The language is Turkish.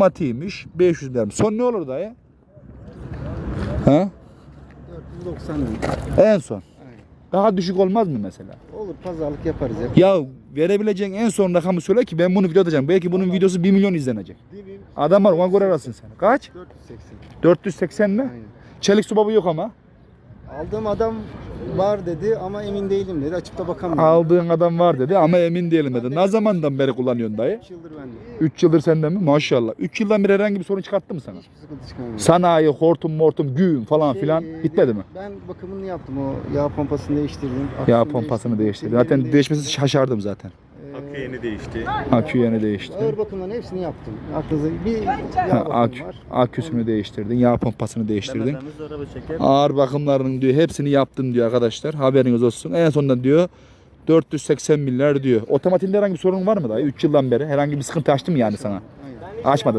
Otomatiymiş 500 lira. Son ne olur dayı? Ha? 490 lira. En son. Daha düşük olmaz mı mesela? Olur pazarlık yaparız ya. Ya verebileceğin en son rakamı söyle ki ben bunu video atacağım. Belki bunun videosu 1 milyon izlenecek. Adam var ona göre arasın sen. Kaç? 480. 480 mi? Aynen. Çelik su babı yok ama. Aldığım adam var dedi ama emin değilim dedi. Açıp da bakamıyorum. Aldığın adam var dedi ama emin değilim dedi. Ne zamandan beri kullanıyorsun dayı? 3 yıldır bende. 3 yıldır sende mi? Maşallah. 3 yıldan beri herhangi bir sorun çıkarttı mı sana? Hiçbir sıkıntı çıkarmıyor. Sanayi, hortum, mortum, güğüm falan Şey, filan e, bitmedi mi? Ben bakımını yaptım. O yağ pompasını değiştirdim. Yağ aküsünü pompasını değiştirdi. değiştirdim, Zaten değişmesi şaşardım zaten. Akü yeni değişti. Akü yeni değişti. Ağır bakımların hepsini yaptım. Aklınıza bir Ha, yağ bakımı akü, var. aküsünü değiştirdin, yağ pompasını değiştirdin. Demedemiz araba çeker. Ağır bakımlarının diyor hepsini yaptın diyor arkadaşlar. Haberiniz olsun. En sonunda diyor 480 milyar diyor. Otomotivde herhangi bir sorun var mı dayı? 3 yıldan beri herhangi bir sıkıntı açtı mı yani sana? Açmadı